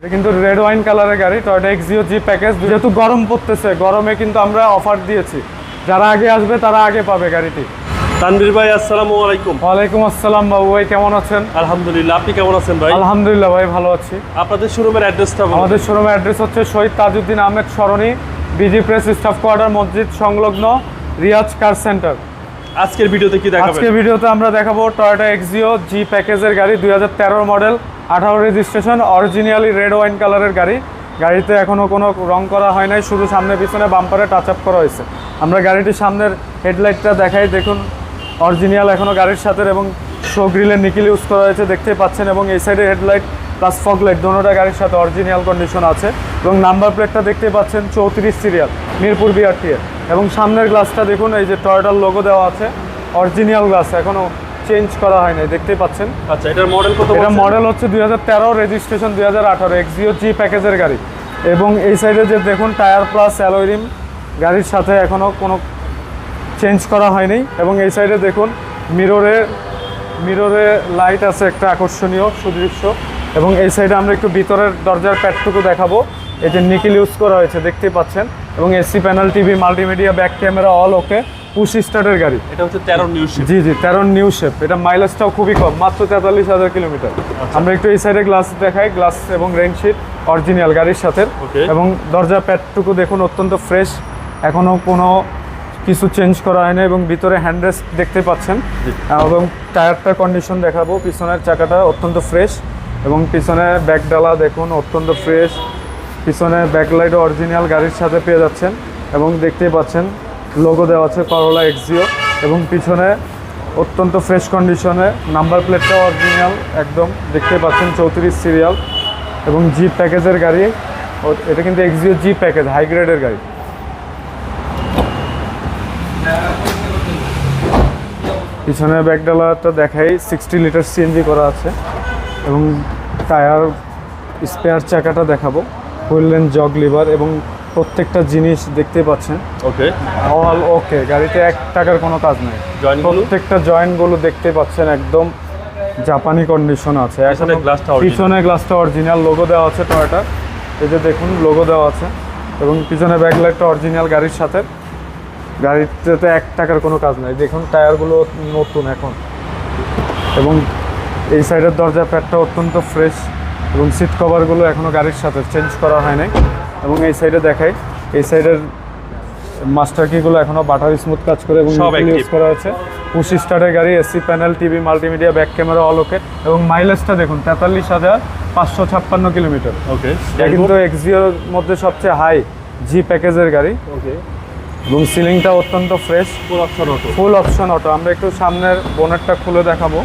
এটা কিন্তু red wine কালারের গাড়ি টয়টা এক্সিও জি প্যাকেজ যেহেতু গরম পড়তেছে গরমে কিন্তু আমরা অফার দিয়েছি। যারা আগে আসবে তারা আগে পাবে গাড়িটি। তানভীর ভাই আসসালামু আলাইকুম। ওয়ালাইকুম আসসালাম বাবু ভাই কেমন আছেন? আলহামদুলিল্লাহ আপনি কেমন আছেন ভাই? আলহামদুলিল্লাহ ভাই ভালো আছি। আপনাদের শোরুমের অ্যাড্রেসটা আমাদের শোরুমের অ্যাড্রেস হচ্ছে Shahid Tajuddin Ahmed Sarani BG press staff quarter মসজিদ সংলগ্ন রিয়াজ কার সেন্টার। আজকের ভিডিওতে কি দেখাবেন? আজকে ভিডিওতে আমরা দেখাবো টয়োটা এক্সিও জি প্যাকেজের গাড়ি, দুই হাজার তেরো মডেল আঠারো রেজিস্ট্রেশন অরিজিনালি রেড ওয়াইন কালারের গাড়ি। গাড়িতে এখনও কোনো রং করা হয় নাই, শুধু সামনে পিছনে বাম্পারে টাচ আপ করা হয়েছে। আমরা গাড়িটির সামনের হেডলাইটটা দেখাই, দেখুন অরিজিনাল এখনও গাড়ির সাথে এবং শো গ্রিলের নিকিল ইউজ করা হয়েছে, দেখতেই পাচ্ছেন, এবং এই সাইডে হেডলাইট প্লাস ফগ লাইট দোনোটা গাড়ির সাথে অরিজিনাল কন্ডিশন আছে। এবং নাম্বার প্লেটটা দেখতে পাচ্ছেন, চৌত্রিশ সিরিয়াল মিরপুর বিআরটিএ এবং সামনের গ্লাসটা দেখুন এই যে টয়োটার লোগো দেওয়া আছে। অরিজিনাল গ্লাস এখনও চেঞ্জ করা হয়নি দেখতেই পাচ্ছেন। আচ্ছা এটার মডেল কত এটা মডেল হচ্ছে দুই হাজার তেরো রেজিস্ট্রেশন দুই হাজার আঠারো এক্সিও জি প্যাকেজের গাড়ি। এবং এই সাইডে যে দেখুন টায়ার প্লাস অ্যালোরিম গাড়ির সাথে এখনও কোনো চেঞ্জ করা হয়নি। এবং এই সাইডে দেখুন মিররে মিররে লাইট আছে একটা আকর্ষণীয় সুদৃশ্য। এবং এই সাইডে আমরা একটু ভিতরের দরজার প্যাডটুকু দেখাবো। এই যে নিকিল ইউজ করা হয়েছে দেখতেই পাচ্ছেন। এবং AC panel TV multimedia back camera all okay push স্টার্টের গাড়ি। এটা হচ্ছে তেরো নিউজ জি জি তেরো নিউ শেপ এটা মাইলেজটাও খুবই কম মাত্র তেতাল্লিশ হাজার কিলোমিটার। আমরা একটু এই সাইডে গ্লাস দেখাই গ্লাস এবং রেনশিট অরিজিনাল গাড়ির সাথে। এবং দরজা প্যাডটুকু দেখুন অত্যন্ত ফ্রেশ এখনও কোনো কিছু চেঞ্জ করা হয়নি এবং ভিতরে হ্যান্ডরেস্ট দেখতে পাচ্ছেন। এবং টায়ারটার কন্ডিশন দেখাবো পিছনের চাকাটা অত্যন্ত ফ্রেশ এবং পিছনে ব্যাক ডালা দেখুন অত্যন্ত ফ্রেশ পিছনে ব্যাকলাইটও অরিজিনাল গাড়ির সাথে পেয়ে যাচ্ছেন এবং দেখতেই পাচ্ছেন লোগো দেওয়া আছে করোলা এক্সিও এবং পিছনে অত্যন্ত ফ্রেশ কন্ডিশনে নাম্বার প্লেটটাও অরিজিনাল একদম দেখতে পাচ্ছেন চৌত্রিশ সিরিয়াল এবং জি প্যাকেজের গাড়ি। এটা কিন্তু এক্সিও জি প্যাকেজ হাই গ্রেডের গাড়ি। পিছনে ব্যাকডালাটা দেখাই সিক্সটি লিটার সিএনজি করা আছে এবং টায়ার স্পেয়ার চাকাটা দেখাবো। হুইলেন জগ লিভার এবং প্রত্যেকটা জিনিস দেখতে পাচ্ছেন। ওকে অল ওকে গাড়িতে এক টাকার কোনো কাজ নেই। প্রত্যেকটা জয়েন্টগুলো দেখতে পাচ্ছেন একদম জাপানি কন্ডিশন আছে। পিছনে গ্লাসটা original। পিছনে গ্লাসটা অরিজিনাল লোগো দেওয়া আছে টয়টা। এই যে দেখুন লোগো দেওয়া আছে। এবং পিছনে ব্যাকলাইটটা অরিজিনাল গাড়ির সাথে। গাড়িতে তো এক টাকার কোনো কাজ নাই। দেখুন টায়ারগুলো নতুন এখন। এবং এই সাইডের দরজা প্যাডটা অত্যন্ত ফ্রেশ এবং সিট কভারগুলো এখনও গাড়ির সাথে চেঞ্জ করা হয় নাই। এবং এই সাইডে দেখাই এই সাইডের মাস্টার কিগুলো এখনও বাটার স্মুথ কাজ করে এবং ইউজ করা হয়েছে। পুশ স্টার্টের গাড়ি AC panel TV multimedia back camera all okay এবং মাইলেজটা দেখুন তেতাল্লিশ হাজার পাঁচশো ছাপ্পান্ন কিলোমিটার। ওকে এটা কিন্তু এক্সিওর মধ্যে সবচেয়ে হাই জি প্যাকেজের গাড়ি। ওকে এবং সিলিংটা অত্যন্ত fresh full option auto full option auto আমরা একটু সামনের বোনেটটা খুলে দেখাবো।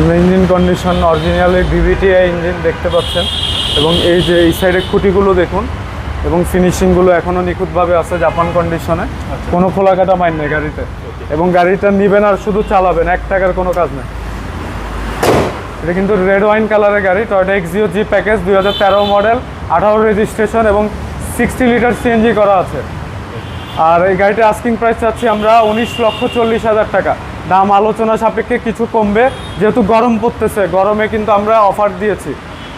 সামনে engine condition originally DVTI engine দেখতে পাচ্ছেন। এবং এই যে এই সাইডের খুঁটিগুলো দেখুন এবং ফিনিশিংগুলো এখনও নিখুঁতভাবে আছে জাপান কন্ডিশনে কোনো খোলাকাটা মাইন নেই গাড়িতে। এবং গাড়িটা নিবেন আর শুধু চালাবেন এক টাকার কোনো কাজ নেই। এটা কিন্তু রেড ওয়াইন কালারের গাড়ি টয়টা এক্সিও জি প্যাকেজ দুই হাজার তেরো মডেল আঠারো রেজিস্ট্রেশন এবং সিক্সটি লিটার সিএনজি করা আছে। আর এই গাড়িটা আস্কিং প্রাইস চাচ্ছি আমরা উনিশ লক্ষ চল্লিশ হাজার টাকা। দাম আলোচনা সাপেক্ষে কিছু কমবে, যেহেতু গরম পড়তেছে, গরমে কিন্তু আমরা অফার দিয়েছি।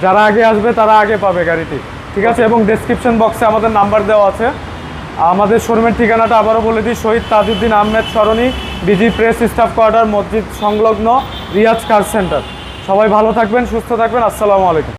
যারা আগে আসবে তারা আগে পাবে গাড়িটি, ঠিক আছে? এবং ডেসক্রিপশন বক্সে আমাদের নাম্বার দেওয়া আছে। আমাদের শোরুমের ঠিকানাটা আবারও বলে দিই, Shahid Tajuddin Ahmed Sarani, BG press staff quarter, মসজিদ সংলগ্ন, রিয়াজ কার সেন্টার। সবাই ভালো থাকবেন, সুস্থ থাকবেন, আসসালামু আলাইকুম।